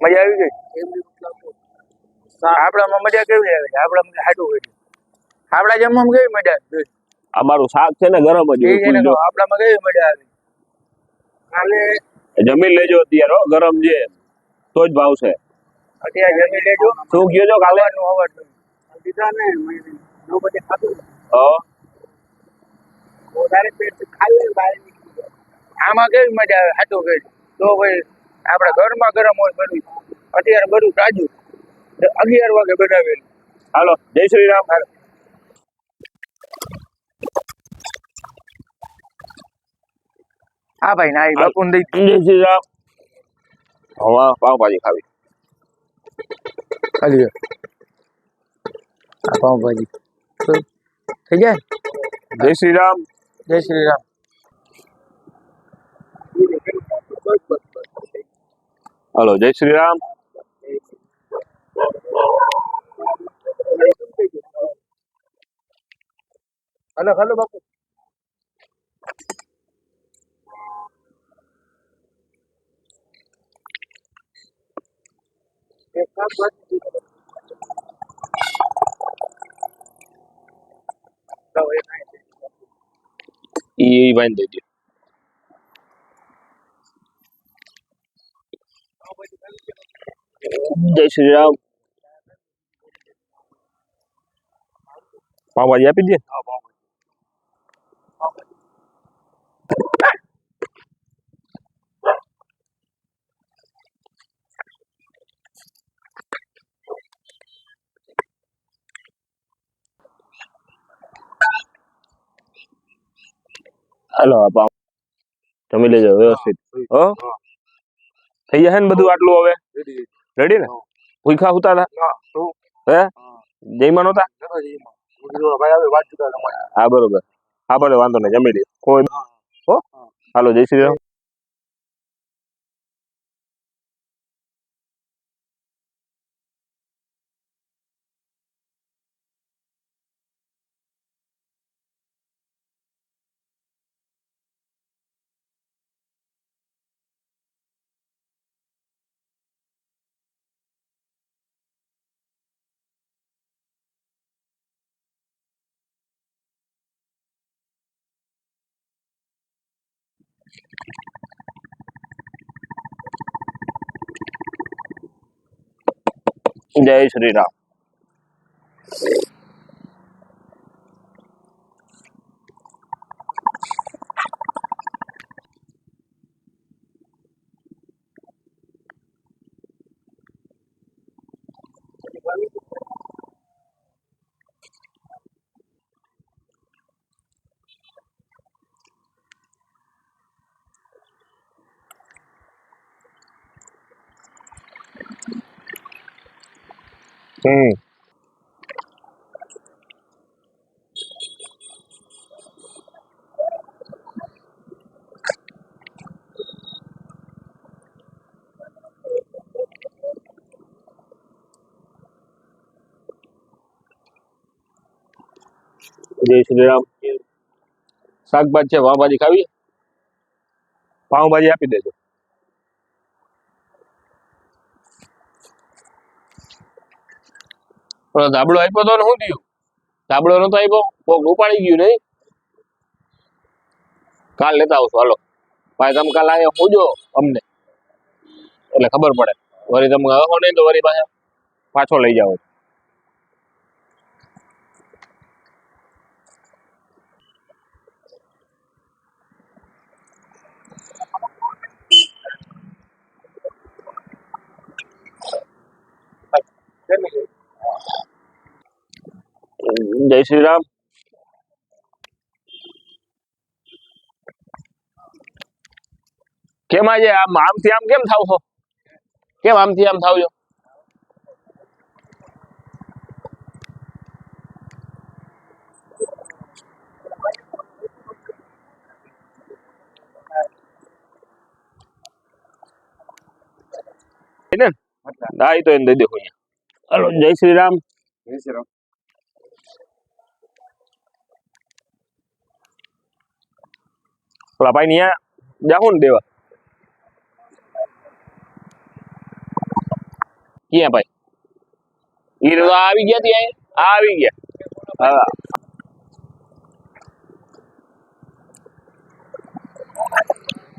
મજા આવી ગઈ? આપણામાં મજા કેવી આવે? આપણામાં હાટું હોય? આપણા જમવામાં કેવી મજા આવે? અમારું મારું શાક છે ને ગરમ જ. આપણામાં કેવી મજા આવે? કાલે જમીન લેજો અત્યારે ગરમ છે તો જ ભાવશે અત્યારે જમીન લેજો. શું કયો છો કાલે? નું અવાજ દીધા ને નવ બજે ખાધું હા. વધારે પેટ ખાઈ બહાર નીકળી આમાં કેવી મજા આવે? હાટું કઈ તો ભાઈ આપણા ઘરમાં ગરમ હોય બનવી અત્યારે બધું તાજું. અગિયાર વાગે બનાવેલું. હાલો જય શ્રી રામ. હા ભાઈ ના બાપુ દઈ. જય શ્રી રામ. હવા પાવભાજી ખાવી. ખાલી આ પાઉંભાજી. તો થઈ જાય? જય શ્રી રામ. જય શ્રી રામ. હાલો જય શ્રી રામ હલો હલો બાપુ એ કાંઈ છે. ઈ વાઈન દઈ દો જય શ્રી રામ પાવભાજી આપી દે હાલો આ પાવ જમી લેજો વ્યવસ્થિત હો થઈ જશે ને બધું આટલું હવે રેડી ને ભૂખા હુતા હતા? હે જઈમાં નહોતા? હા બરોબર. હા ભલે વાંધો નહીં જમી લઈએ કોઈ હો. હાલો જય શ્રી રામ. જય શ્રી રામ. હમ. જય શ્રી રામ. શાકભાજી છે પાવભાજી ખાવી? પાવભાજી આપી દેજો. પેલો ધાબળો આપ્યો તો શું થયું? ધાબળો નતો આપ્યો? કોક ઉપાડી ગયું નહીં? કાલ લેતા આવશું. હાલો. ભાઈ, તમે કાલ આયા પૂજો અમને. એટલે ખબર પડે. વળી તમે આવો નહીં તો વળી પાછા પાછો લઈ જાઓ. જય શ્રી રામ કેમ આજે આમ આમથી આમ કેમ થાવ છો કેમ આમથી આમ થાવ છો ને હા ઈ તો એને દઈ દે હાલો જય શ્રી રામ પેલા ભાઈ ને જાહું ને દેવા. ક્યાં ભાઈ? ઈ તો આવી ગયા ત્યાં આવી ગયા. હા.